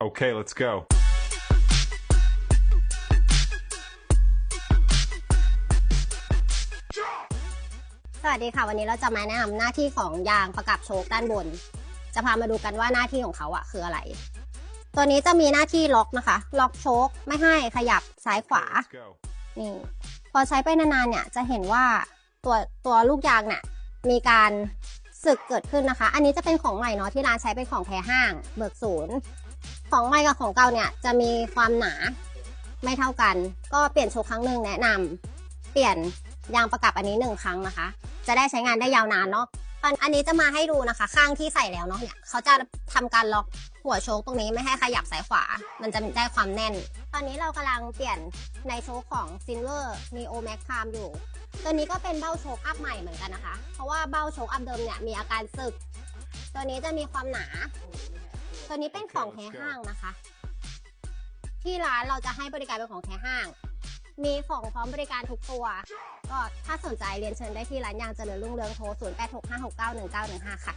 Okay, let's go. สวัสดีค่ะ วันนี้เราจะมาแนะนำหน้าที่ของยางประกับโชคด้านบน จะพามาดูกันว่าหน้าที่ของเขาอะคืออะไร ตัวนี้จะมีหน้าที่ล็อกนะคะ ล็อกโชคไม่ให้ขยับซ้ายขวา Let's go. นี่พอใช้ไปนานๆเนี่ยจะเห็นว่าตัวตัวลูกยางเนี่ยมีการสึกเกิดขึ้นนะคะ อันนี้จะเป็นของใหม่เนาะที่ร้านใช้เป็นของแท้ห้าง เบิกศูนย์ ของใหม่กับของเก่าเนี่ยจะมีความหนาไม่เท่ากัน ก็เปลี่ยนโชคครั้งหนึ่งแนะนำเปลี่ยนยางประกับอันนี้หนึ่งครั้งนะคะ จะได้ใช้งานได้ยาวนานเนาะอันอันนี้จะมาให้ดูนะคะ ข้างที่ใส่แล้วเนาะเนี่ยเขาจะทำการล็อกหัวโชคตรงนี้ไม่ให้ขยับซ้ายขวา มันจะได้ความแน่น ตอนนี้เรากำลังเปลี่ยนในโชคของ Silver Neo Max Prime อยู่ ตัวนี้ก็เป็นเบ้าโชคอัพใหม่เหมือนกันนะคะ เพราะว่าเบ้าโชคอัพเดิมเนี่ยมีอาการสึก ตัวนี้จะมีความหนา ตัวนี้เป็นของแท้ห้างนะคะ ที่ร้านเราจะให้บริการเป็นของแท้ห้าง มีของพร้อมบริการทุกตัว ก็ถ้าสนใจเรียนเชิญได้ที่ร้านยางเจริญรุ่งเรืองโทร 0865691915 ค่ะ